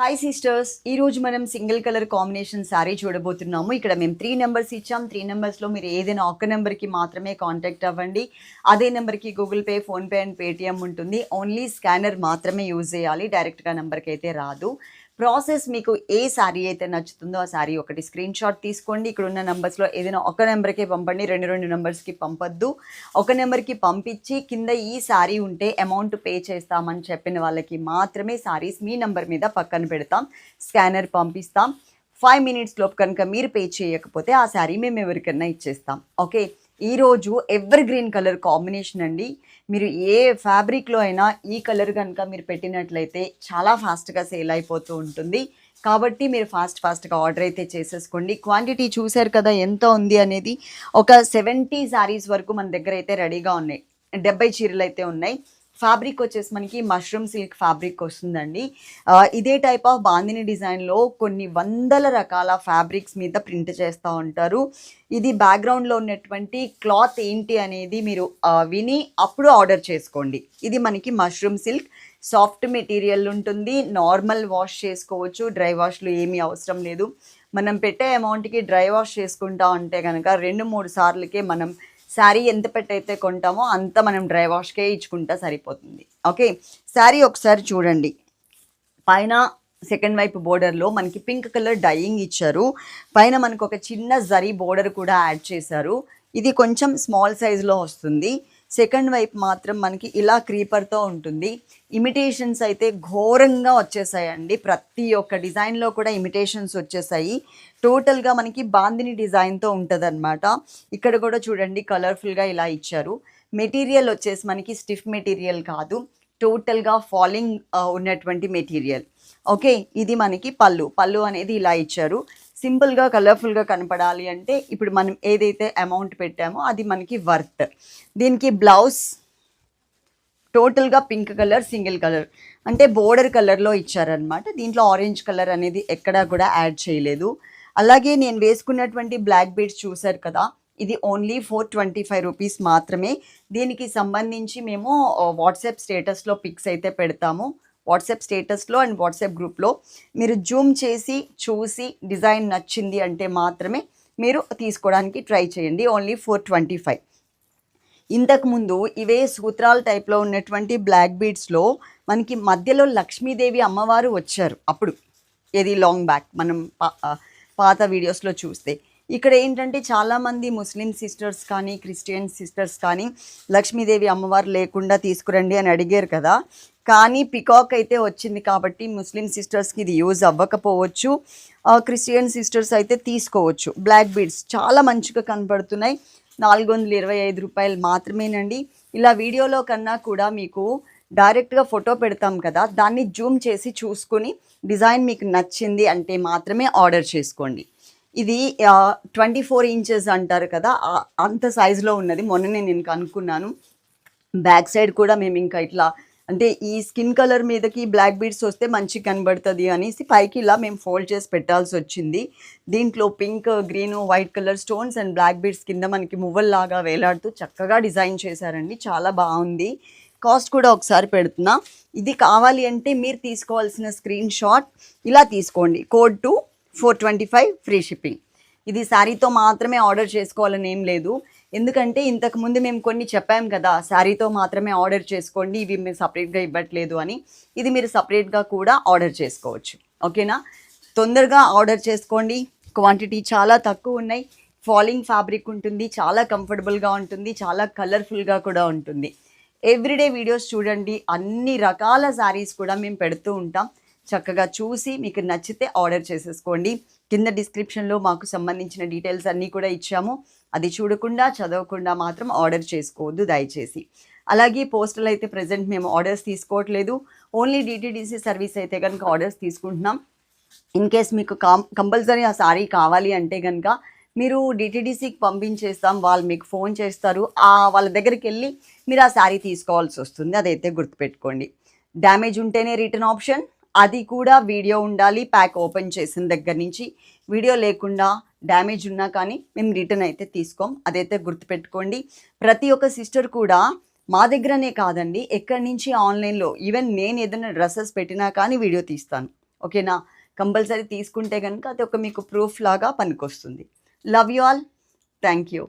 Hi sisters ఈ రోజు మనం సింగిల్ కలర్ కాంబినేషన్ శారీ చూడబోతున్నాము. ఇక్కడ మేము త్రీ నెంబర్స్ ఇచ్చాం. త్రీ నెంబర్స్లో మీరు ఏదైనా ఒక్క నెంబర్కి మాత్రమే కాంటాక్ట్ అవ్వండి. అదే నెంబర్కి Google Pay PhonePe and Paytm ఉంటుంది. ఓన్లీ స్కానర్ మాత్రమే యూజ్ చేయాలి. డైరెక్ట్గా నెంబర్కి అయితే రాదు. ప్రాసెస్ మీకు ఏ శారీ అయితే నచ్చుతుందో ఆ శారీ ఒకటి స్క్రీన్ షాట్ తీసుకోండి. ఇక్కడ ఉన్న నెంబర్స్లో ఏదైనా ఒక నెంబర్కే పంపండి. రెండు రెండు నెంబర్స్కి పంపొద్దు. ఒక నెంబర్కి పంపించి కింద ఈ శారీ ఉంటే అమౌంట్ పే చేస్తామని చెప్పిన వాళ్ళకి మాత్రమే శారీస్ మీ నెంబర్ మీద పక్కన పెడతాం. స్కానర్ పంపిస్తాం. ఫైవ్ మినిట్స్లోపు కనుక మీరు పే చేయకపోతే ఆ శారీ మేము ఎవరికైనా ఇచ్చేస్తాం. ఓకే ఈరోజు ఎవర్ గ్రీన్ కలర్ కాంబినేషన్ అండి. మీరు ఏ ఫ్యాబ్రిక్లో అయినా ఈ కలర్ కనుక మీరు పెట్టినట్లయితే చాలా ఫాస్ట్గా సేల్ అయిపోతూ ఉంటుంది. కాబట్టి మీరు ఫాస్ట్ ఫాస్ట్గా ఆర్డర్ అయితే చేసేసుకోండి. క్వాంటిటీ చూశారు కదా ఎంత ఉంది అనేది ఒక సెవెంటీ శారీస్ వరకు మన దగ్గర అయితే రెడీగా ఉన్నాయి. డెబ్బై చీరలు అయితే ఉన్నాయి. ఫ్యాబ్రిక్ వచ్చేసి మనకి మష్రూమ్ సిల్క్ ఫ్యాబ్రిక్ వస్తుందండి. ఇదే టైప్ ఆఫ్ బాందిని డిజైన్లో కొన్ని వందల రకాల ఫ్యాబ్రిక్స్ మీద ప్రింట్ చేస్తూ ఉంటారు. ఇది బ్యాక్గ్రౌండ్లో ఉన్నటువంటి క్లాత్ ఏంటి అనేది మీరు విని అప్పుడు ఆర్డర్ చేసుకోండి. ఇది మనకి మష్రూమ్ సిల్క్ సాఫ్ట్ మెటీరియల్ ఉంటుంది. నార్మల్ వాష్ చేసుకోవచ్చు డ్రై వాష్లు ఏమీ అవసరం లేదు. మనం పెట్టే అమౌంట్కి డ్రై వాష్ చేసుకుంటా ఉంటే కనుక రెండు మూడు సార్లకే మనం శారీ ఎంత పెట్టయితే కొంటామో అంత మనం డ్రై వాష్కే ఇచ్చుకుంటా సరిపోతుంది. ఓకే? శారీ ఒకసారి చూడండి. పైన సెకండ్ వైపు బోర్డర్లో మనకి పింక్ కలర్ డైయింగ్ ఇచ్చారు. పైన మనకు ఒక చిన్న జరీ బోర్డర్ కూడా యాడ్ చేశారు. ఇది కొంచెం స్మాల్ సైజులో వస్తుంది. సెకండ్ వైపు మాత్రం మనకి ఇలా క్రీపర్తో ఉంటుంది. ఇమిటేషన్స్ అయితే ఘోరంగా వచ్చేసాయండి. ప్రతి ఒక్క డిజైన్లో కూడా ఇమిటేషన్స్ వచ్చేసాయి. టోటల్గా మనకి బాందిని డిజైన్తో ఉంటుందన్నమాట. ఇక్కడ కూడా చూడండి కలర్ఫుల్గా ఇలా ఇచ్చారు. మెటీరియల్ వచ్చేసి మనకి స్టిఫ్ మెటీరియల్ కాదు. టోటల్గా ఫాలింగ్ ఉన్నటువంటి మెటీరియల్. ఓకే ఇది మనకి పళ్ళు. పళ్ళు అనేది ఇలా ఇచ్చారు. సింపుల్గా కలర్ఫుల్గా కనపడాలి అంటే ఇప్పుడు మనం ఏదైతే అమౌంట్ పెట్టామో అది మనకి వర్త్ దీనికి బ్లౌజ్ టోటల్గా పింక్ కలర్ సింగిల్ కలర్ అంటే బోర్డర్ కలర్లో ఇచ్చారనమాట దీంట్లో ఆరెంజ్ కలర్ అనేది ఎక్కడా కూడా యాడ్ చేయలేదు. అలాగే నేను వేసుకున్నటువంటి బ్లాక్ బీడ్స్ చూసారు కదా ఇది only four twenty five rupees మాత్రమే. దీనికి సంబంధించి మేము వాట్సాప్ స్టేటస్లో పిక్స్ అయితే పెడతాము. వాట్సాప్ స్టేటస్లో అండ్ వాట్సాప్ గ్రూప్లో మీరు జూమ్ చేసి చూసి డిజైన్ నచ్చింది అంటే మాత్రమే మీరు తీసుకోవడానికి ట్రై చేయండి. Only four twenty five. ఇంతకుముందు ఇవే సూత్రాల టైప్లో ఉన్నటువంటి బ్లాక్ బీడ్స్లో మనకి మధ్యలో లక్ష్మీదేవి అమ్మవారు వచ్చారు అప్పుడు. ఏది లాంగ్ బ్యాక్ మనం పాత వీడియోస్లో చూస్తే. ఇక్కడ ఏంటంటే చాలామంది ముస్లిం సిస్టర్స్ కానీ క్రిస్టియన్ సిస్టర్స్ కానీ లక్ష్మీదేవి అమ్మవారు లేకుండా తీసుకురండి అని అడిగారు కదా. కానీ పికాక్ అయితే వచ్చింది కాబట్టి ముస్లిం సిస్టర్స్కి ఇది యూజ్ అవ్వకపోవచ్చు. క్రిస్టియన్ సిస్టర్స్ అయితే తీసుకోవచ్చు. బ్లాక్ బీడ్స్ చాలా మంచిగా కనపడుతున్నాయి నాలుగు వందల ఇరవై ఐదు రూపాయలు మాత్రమేనండి. ఇలా వీడియోలో కన్నా కూడా మీకు డైరెక్ట్గా ఫోటో పెడతాం కదా. దాన్ని జూమ్ చేసి చూసుకొని డిజైన్ మీకు నచ్చింది అంటే మాత్రమే ఆర్డర్ చేసుకోండి. ఇది ట్వంటీ ఫోర్ ఇంచెస్ అంటారు కదా అంత సైజులో ఉన్నది. మొన్ననే నేను కనుక్కున్నాను. బ్యాక్ సైడ్ కూడా మేము ఇంకా ఇట్లా అంటే ఈ స్కిన్ కలర్ మీదకి బ్లాక్ బీడ్స్ వస్తే మంచి కనబడుతుంది అనేసి పైకి ఇలా మేము ఫోల్డ్ చేసి పెట్టాల్సి వచ్చింది. దీంట్లో pink green white colour stones and black beads కింద మనకి మువ్వల్లాగా వేలాడుతూ చక్కగా డిజైన్ చేశారండి. చాలా బాగుంది. కాస్ట్ కూడా ఒకసారి పెడుతున్నా. ఇది కావాలి అంటే మీరు తీసుకోవాల్సిన స్క్రీన్ షాట్ ఇలా తీసుకోండి. Code two four twenty five free shipping. ఇది శారీతో మాత్రమే ఆర్డర్ చేసుకోవాలని ఏం లేదు. ఎందుకంటే ఇంతకు ముందు మేము కొన్ని చెప్పాం కదా శారీతో మాత్రమే ఆర్డర్ చేసుకోండి ఇవి మేము సపరేట్గా ఇవ్వట్లేదు అని. ఇది మీరు సపరేట్గా కూడా ఆర్డర్ చేసుకోవచ్చు. ఓకేనా? తొందరగా ఆర్డర్ చేసుకోండి. క్వాంటిటీ చాలా తక్కువ ఉన్నాయి. ఫాలింగ్ ఫ్యాబ్రిక్ ఉంటుంది చాలా కంఫర్టబుల్గా ఉంటుంది చాలా కలర్ఫుల్గా కూడా ఉంటుంది. ఎవ్రీడే వీడియోస్ చూడండి. అన్ని రకాల శారీస్ కూడా మేము పెడుతూ ఉంటాం. చక్కగా చూసి మీకు నచ్చితే ఆర్డర్ చేసేసుకోండి. కింద డిస్క్రిప్షన్లో మాకు సంబంధించిన డీటెయిల్స్ అన్నీ కూడా ఇచ్చాము. అది చూడకుండా చదవకుండా మాత్రం ఆర్డర్ చేసుకోవద్దు దయచేసి. అలాగే పోస్టల్ అయితే ప్రజెంట్ మేము ఆర్డర్స్ తీసుకోవట్లేదు. ఓన్లీ డిటీడీసీ సర్వీస్ అయితే కనుక ఆర్డర్స్ తీసుకుంటున్నాం. ఇన్ కేస్ మీకు కాం కంపల్సరీ ఆ సారీ కావాలి అంటే కనుక మీరు డిటీడీసీకి పంపించేస్తాం. వాళ్ళు మీకు ఫోన్ చేస్తారు. ఆ వాళ్ళ దగ్గరికి వెళ్ళి మీరు ఆ శారీ తీసుకోవాల్సి వస్తుంది. అదైతే గుర్తుపెట్టుకోండి. డ్యామేజ్ ఉంటేనే రిటర్న్ ఆప్షన్ అది కూడా వీడియో ఉండాలి ప్యాక్ ఓపెన్ చేసిన దగ్గర నుంచి. వీడియో లేకుండా డ్యామేజ్ ఉన్నా కానీ మేము రిటర్న్ అయితే తీసుకోం. అదైతే గుర్తుపెట్టుకోండి. ప్రతి ఒక్క సిస్టర్ కూడా మా దగ్గరనే కాదండి. ఎక్కడి నుంచి ఆన్లైన్లో ఈవెన్ నేను ఏదైనా డ్రెస్సెస్ పెట్టినా కానీ వీడియో తీస్తాను. ఓకేనా? కంపల్సరీ తీసుకుంటే కనుక అది ఒక మీకు ప్రూఫ్ లాగా పనికొస్తుంది. Love you all thank you